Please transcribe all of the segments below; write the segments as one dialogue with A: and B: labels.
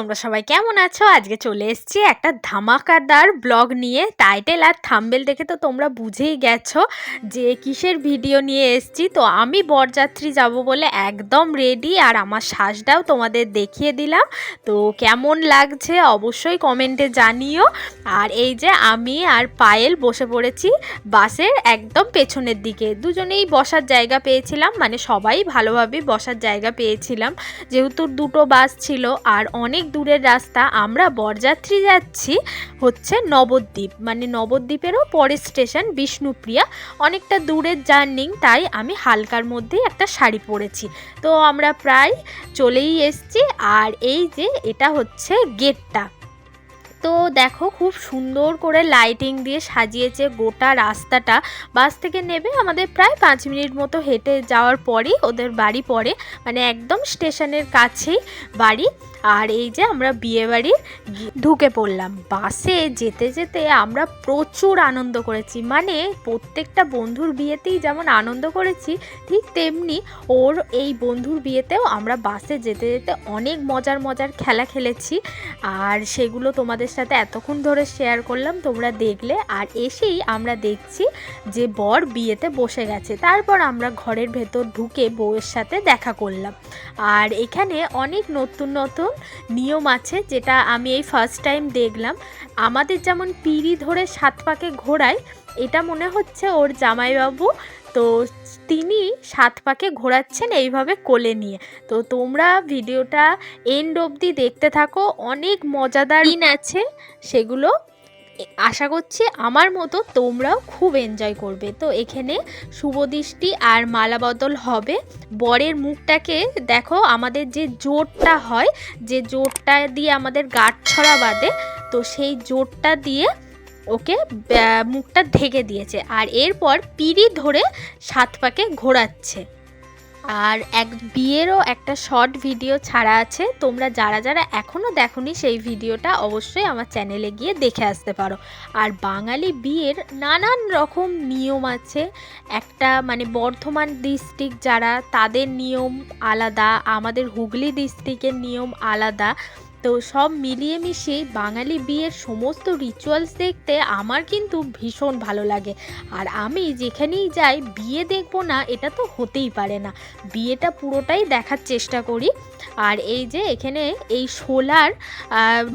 A: তোমরা সবাই কেমন আছো? আজকে চলে এসেছি একটা ধামাকাদার ব্লগ নিয়ে। টাইটেল আর থাম্বেল দেখে তো তোমরা বুঝেই গেছো যে কিসের ভিডিও নিয়ে এসেছি। তো আমি বরযাত্রী যাব বলে একদম রেডি আর আমার শ্বাসটাও তোমাদের দেখিয়ে দিলাম। তো কেমন লাগছে অবশ্যই কমেন্টে জানিও। আর এই যে আমি আর পায়েল বসে পড়েছি বাসের একদম পেছনের দিকে। দুজনেই বসার জায়গা পেয়েছিলাম মানে সবাই ভালোভাবে বসার জায়গা পেয়েছিলাম। যেহেতু দুটো বাস ছিল আর অনেক দূরের রাস্তা, আমরা বরযাত্রী যাচ্ছি হচ্ছে নবদ্বীপ। মানে নবদ্বীপেরও পরের স্টেশন বিষ্ণুপ্রিয়া। অনেকটা দূরের জার্নিং, তাই আমি হালকার মধ্যেই একটা শাড়ি পরেছি। তো আমরা প্রায় চলেই এসছি, আর এই যে এটা হচ্ছে গেটটা। তো দেখো খুব সুন্দর করে লাইটিং দিয়ে সাজিয়েছে গোটা রাস্তাটা। বাস থেকে নেবে আমাদের প্রায় পাঁচ মিনিট মতো হেঁটে যাওয়ার পরেই ওদের বাড়ি পড়ে। মানে একদম স্টেশনের কাছেই বাড়ি। আর এই যে আমরা বিয়ে বাড়ি ঢুকে পড়লাম। বাসে যেতে যেতে আমরা প্রচুর আনন্দ করেছি। মানে প্রত্যেকটা বন্ধুর বিয়েতেই যেমন আনন্দ করেছি, ঠিক তেমনি ওর এই বন্ধুর বিয়েতেও আমরা বাসে যেতে যেতে অনেক মজার মজার খেলা খেলেছি। আর সেগুলো তোমাদের সাথে এতক্ষণ ধরে শেয়ার করলাম, তোমরা দেখলে। আর এসেই আমরা দেখছি যে বর বিয়েতে বসে গেছে। তারপর আমরা ঘরের ভেতর ঢুকে বউয়ের সাথে দেখা করলাম। আর এখানে অনেক নতুন নতুন নিয়ম আছে যেটা আমি এই ফার্স্ট টাইম দেখলাম। আমাদের যেমন পিড়ি ধরে সাত পাকে ঘোরায়, এটা মনে হচ্ছে ওর জামাইবাবু। তো তিনি সাত পাকে ঘোরাচ্ছেন এইভাবে কোলে নিয়ে। তো তোমরা ভিডিওটা এন্ড অবধি দেখতে থাকো, অনেক মজাদার দিন আছে সেগুলো। আশা করছি আমার মতো তোমরাও খুব এনজয় করবে। তো এখানে শুভদৃষ্টি আর মালা বদল হবে। বরের মুখটাকে দেখো, আমাদের যে জোরটা হয়, যে জোরটা দিয়ে আমাদের গাঁট ছড়া বাঁধে, তো সেই জোরটা দিয়ে ওকে মুখটা ঢেকে দিয়েছে। আর এরপর পিড়ি ধরে সাত পাকে ঘোরাচ্ছে। আর এক বিয়েরও একটা শর্ট ভিডিও ছাড়া আছে। তোমরা যারা যারা এখনও দেখোনি সেই ভিডিওটা অবশ্যই আমার চ্যানেলে গিয়ে দেখে আসতে পারো। আর বাঙালি বিয়ের নানান রকম নিয়ম আছে। একটা মানে বর্ধমান ডিস্ট্রিক্ট যারা তাদের নিয়ম আলাদা, আমাদের হুগলি ডিস্ট্রিক্টের নিয়ম আলাদা। তো সব মিলিয়ে মিশিয়ে বাঙালি বিয়ের সমস্ত রিচুয়ালস দেখতে আমার কিন্তু ভীষণ ভালো লাগে। আর আমি যেখানেই যাই, বিয়ে দেখব না, এটা তো হতেই পারে না। বিয়েটা পুরোটাই দেখার চেষ্টা করি। আর এই যে এখানে এই শোলার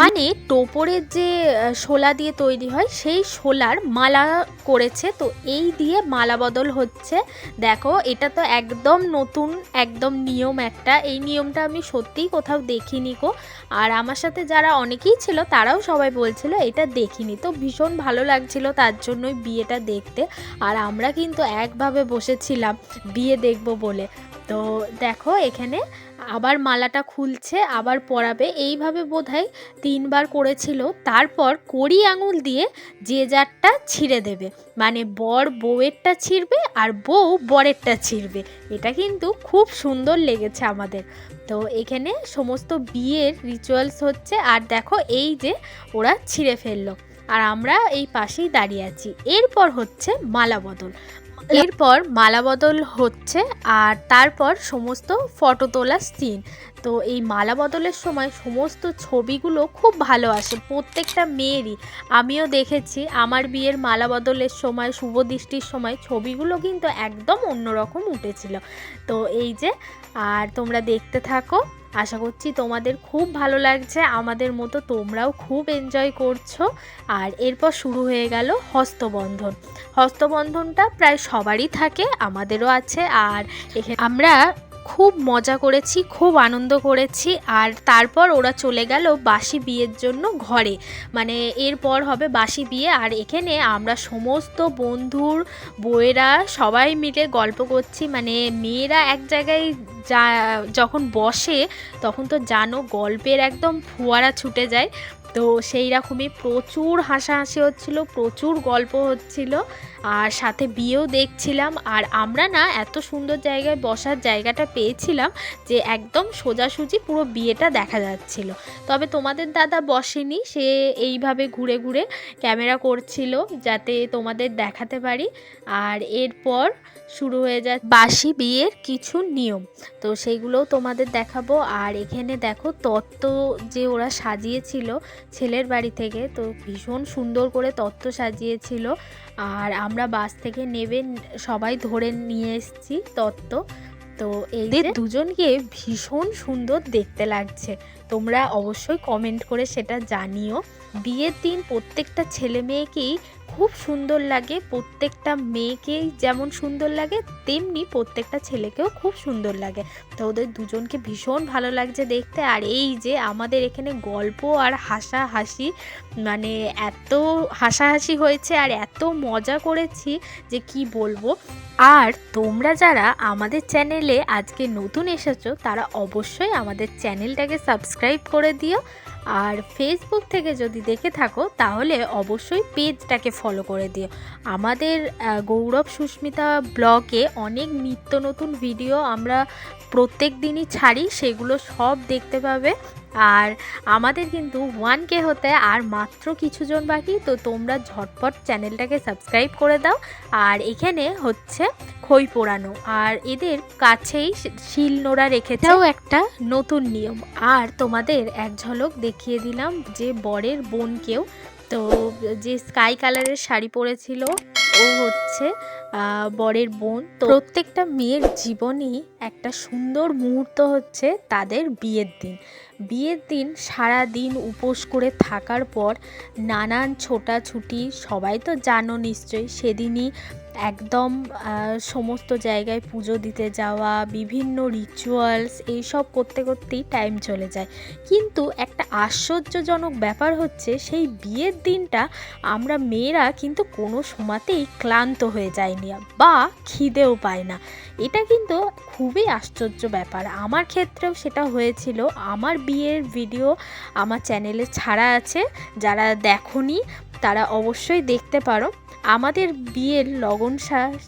A: মানে টোপরের যে শোলা দিয়ে তৈরি হয়, সেই শোলার মালা করেছে। তো এই দিয়ে মালা বদল হচ্ছে। দেখো, এটা তো একদম নতুন, একদম নিয়ম একটা। এই নিয়মটা আমি সত্যিই কোথাও দেখিনি গো। আর আমার সাথে যারা অনেকেই ছিল, তারাও সবাই বলছিল, এটা দেখিনি। তো ভীষণ ভালো লাগছিল তার জন্যই বিয়েটা দেখতে। আর আমরা কিন্তু একভাবে বসেছিলাম, বিয়ে দেখব বলে। তো দেখো, এখানে আবার মালাটা খুলছে, আবার পরাবে। এইভাবে বোধহয় তিনবার করেছিল। তারপর কড়ি আঙুল দিয়ে যে যারটা ছিঁড়ে দেবে। মানে বর বউয়েরটা ছিঁড়বে আর বউ বরেরটা ছিঁড়বে। এটা কিন্তু খুব সুন্দর লেগেছে আমাদের। তো এখানে সমস্ত বিয়ের রিচুয়ালস হচ্ছে, আর দেখো এই যে ওরা ছিঁড়ে ফেলল। আর আমরা এই পাশেই দাঁড়িয়ে আছি। এরপর হচ্ছে মালা বদল। এরপর মালা বদল হচ্ছে, আর তারপর সমস্ত ফটো তোলার সিন তো এই মালা বদলের সময় সমস্ত ছবিগুলো খুব ভালো আসে। প্রত্যেকটা মেয়েরই। আমিও দেখেছি, আমার বিয়ের মালা বদলের সময়, শুভ দৃষ্টির সময় ছবিগুলো কিন্তু একদম অন্যরকম উঠেছিল। তো এই যে আর তোমরা দেখতে থাকো। আশা করছি তোমাদের খুব ভালো লাগছে। আমাদের মতো তোমরাও খুব এনজয় করছ। আর এরপর শুরু হয়ে গেল হস্তবন্ধন। হস্তবন্ধনটা প্রায় সবারই থাকে, আমাদেরও আছে। আর এখানে আমরা খুব মজা করেছি, খুব আনন্দ করেছি। আর তারপর ওরা চলে গেল বাসি বিয়ের জন্য ঘরে। মানে এরপর হবে বাসি বিয়ে। আর এখানে আমরা সমস্ত বন্ধুর, বউয়েরা সবাই মিলে গল্প করছি। মানে মেয়েরা এক জায়গায় যা, যখন বসে, তখন তো জানো গল্পের একদম ফোয়ারা ছুটে যায়। তো সেই রকমই প্রচুর হাসাহাসি হচ্ছিল, প্রচুর গল্প হচ্ছিল, আর সাথে বিয়েও দেখছিলাম, আর আমরা না এত সুন্দর জায়গায় বসার জায়গাটা পেয়েছিলাম যে একদম সোজাসুজি পুরো বিয়েটা দেখা যাচ্ছিল। তবে তোমাদের দাদা বসেনি, সে এইভাবে ঘুরে ঘুরে ক্যামেরা করছিল যাতে তোমাদের দেখাতে পারি, আর এরপর শুরু হয়ে যায় বাসি বিয়ের কিছু নিয়ম। তো সেইগুলোও তোমাদের দেখাবো, আর এখানে দেখো তত্ত্ব যে ওরা সাজিয়েছিল ছেলের বাড়ি থেকে। তো ভীষণ সুন্দর করে তত্ত্ব সাজিয়েছিল। আর আমরা বাস থেকে নেবে সবাই ধরে নিয়ে এসেছি তত্ত্ব। তো এদের দুজনকে ভীষণ সুন্দর দেখতে লাগছে। তোমরা অবশ্যই কমেন্ট করে সেটা জানিও। বিয়ের দিন প্রত্যেকটা ছেলে মেয়েকেই খুব সুন্দর লাগে। প্রত্যেকটা মেয়েকেই যেমন সুন্দর লাগে, তেমনি প্রত্যেকটা ছেলেকেও খুব সুন্দর লাগে। তো ওদের দুজনকে ভীষণ ভালো লাগছে দেখতে। আর এই যে আমাদের এখানে গল্প আর হাসাহাসি মানে এত হাসাহাসি হয়েছে আর এত মজা করেছি যে কি বলব। আর তোমরা যারা আমাদের চ্যানেলে আজকে নতুন এসেছ, তারা অবশ্যই আমাদের চ্যানেলটাকে সাবস্ক্রাইব করে দিও। আর ফেসবুক থেকে যদি দেখে থাকো, তাহলে অবশ্যই পেজটাকে ফলো করে দিও। আমাদের গৌরব সুস্মিতা ব্লগে অনেক নিত্য নতুন ভিডিও আমরা প্রত্যেক দিনই ছাড়ি, সেগুলো সব দেখতে পাবে। আর আমাদের কিন্তু ওয়ান কে হতে আর মাত্র কিছুজন বাকি তো তোমরা ঝটপট চ্যানেলটাকে সাবস্ক্রাইব করে দাও। আর এখানে হচ্ছে খই পোড়ানো। আর এদের কাছেই শিল নোড়া রেখেছেও একটা নতুন নিয়ম। আর তোমাদের এক ঝলক দেখিয়ে দিলাম যে বরের বোনকেও। তো যে স্কাই কালারের শাড়ি পরেছিল ও হচ্ছে বরের বোন। তো প্রত্যেকটা মেয়ের জীবনেই একটা সুন্দর মুহূর্ত হচ্ছে তাদের বিয়ের দিন। বিয়ের দিন সারা দিন উপোস করে থাকার পর নানান ছোটাছুটি, সবাই তো জানো নিশ্চয়ই, সেদিনই একদম সমস্ত জায়গায় পুজো দিতে যাওয়া, বিভিন্ন রিচুয়ালস এইসব করতে করতেই টাইম চলে যায়। কিন্তু একটা আশ্চর্যজনক ব্যাপার হচ্ছে, সেই বিয়ের দিনটা আমরা মেয়েরা কিন্তু কোনো সময়তেই ক্লান্ত হয়ে যায়নি বা খিদেও পায় না। এটা কিন্তু খুবই আশ্চর্য ব্যাপার। আমার ক্ষেত্রেও সেটা হয়েছিল। আমার বিয়ের ভিডিও আমার চ্যানেলে ছাড়া আছে। যারা দেখনি, তারা অবশ্যই দেখতে পারো। আমাদের বিয়ের লগন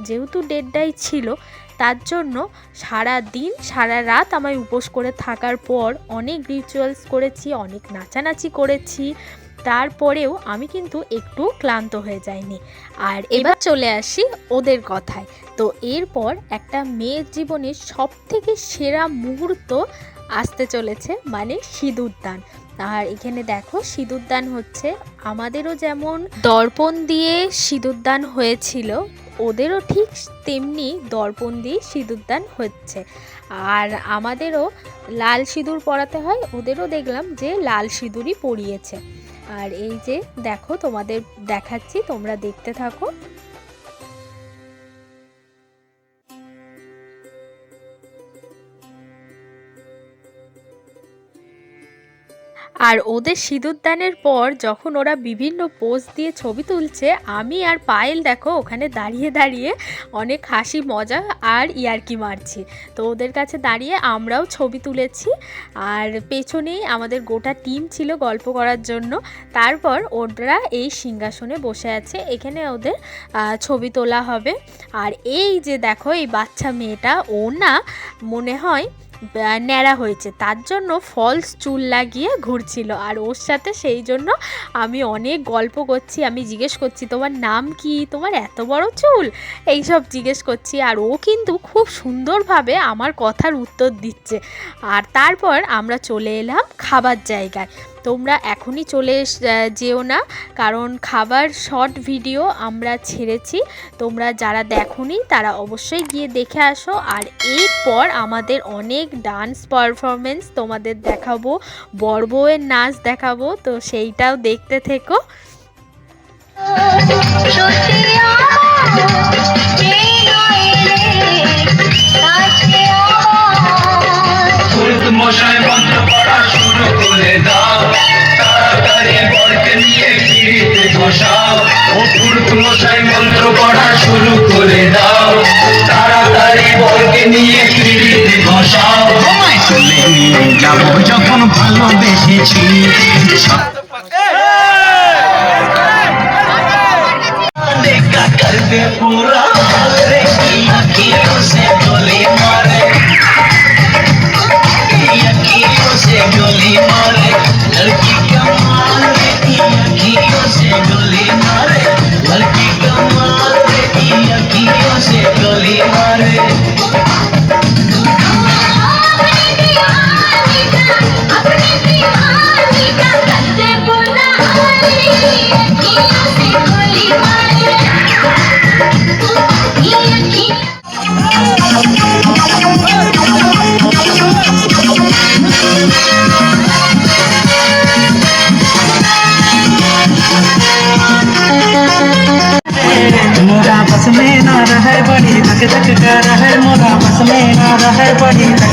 A: যেহেতু ডেটটাই ছিল, তার জন্য সারা দিন, সারা রাত আমায় উপোস করে থাকার পর অনেক রিচুয়ালস করেছি, অনেক নাচানাচি করেছি। তারপরেও আমি কিন্তু একটু ক্লান্ত হয়ে যাইনি। আর এবার চলে আসি ওদের কথায়। তো এরপর একটা মেয়ের জীবনের সব থেকে সেরা মুহূর্ত আসতে চলেছে মানে সিঁদুরদান আর এখানে দেখো সিঁদুরদান হচ্ছে আমাদেরও যেমন দর্পণ দিয়ে সিঁদুরদান হয়েছিল, ওদেরও ঠিক তেমনি দর্পণ দিয়ে সিঁদুরদান হচ্ছে। আর আমাদেরও লাল সিঁদুর পরাতে হয়, ওদেরও দেখলাম যে লাল সিঁদুরই পরিয়েছে। আর এই যে দেখো, তোমাদের দেখাচ্ছি, তোমরা দেখতে থাকো। আর ওদের সিঁদুরদানের পর যখন ওরা বিভিন্ন পোজ দিয়ে ছবি তুলছে, আমি আর পায়েল দেখো ওখানে দাঁড়িয়ে দাঁড়িয়ে অনেক হাসি, মজা আর ইয়ার্কি মারছি। তো ওদের কাছে দাঁড়িয়ে আমরাও ছবি তুলেছি। আর পেছনেই আমাদের গোটা টিম ছিল গল্প করার জন্য। তারপর ওরা এই সিংহাসনে বসে আছে, এখানে ওদের ছবি তোলা হবে। আর এই যে দেখো এই বাচ্চা মেয়েটা, ও না মনে হয় ন্যাড়া হয়েছে। তার জন্য ফলস চুল লাগিয়ে ঘুরছিল। আর ওর সাথে সেই জন্য আমি অনেক গল্প করছি, আমি জিজ্ঞেস করছি, তোমার নাম কি? তোমার এত বড় চুল? এইসব জিজ্ঞেস করছি। আর ও কিন্তু খুব সুন্দরভাবে আমার কথার উত্তর দিচ্ছে। আর তারপর আমরা চলে এলাম খাবার জায়গায়। তোমরা এখনই চলে এস- যেও না। কারণ খাবার শর্ট ভিডিও আমরা ছেড়েছি। তোমরা যারা দেখোনি তারা অবশ্যই গিয়ে দেখে আসো। আর এরপর আমাদের অনেক ডান্স পারফরমেন্স তোমাদের দেখাবো। বর বউয়ের নাচ দেখাবো। তো সেইটাও দেখতে থেকো।
B: মশাই মন্ত্র পড়া শুরু বসাও
C: তোমায় তুলে নিয়ে যাবো যখন ভালোবেসেছি
B: देखा कर दे पूरा रे अखियों से गोली मारे अखियों से गोली मारे लड़की कमाल रे अखियों से गोली मारे लड़की कमाल रे अखियों से गोली मारे
C: मोरा Nobody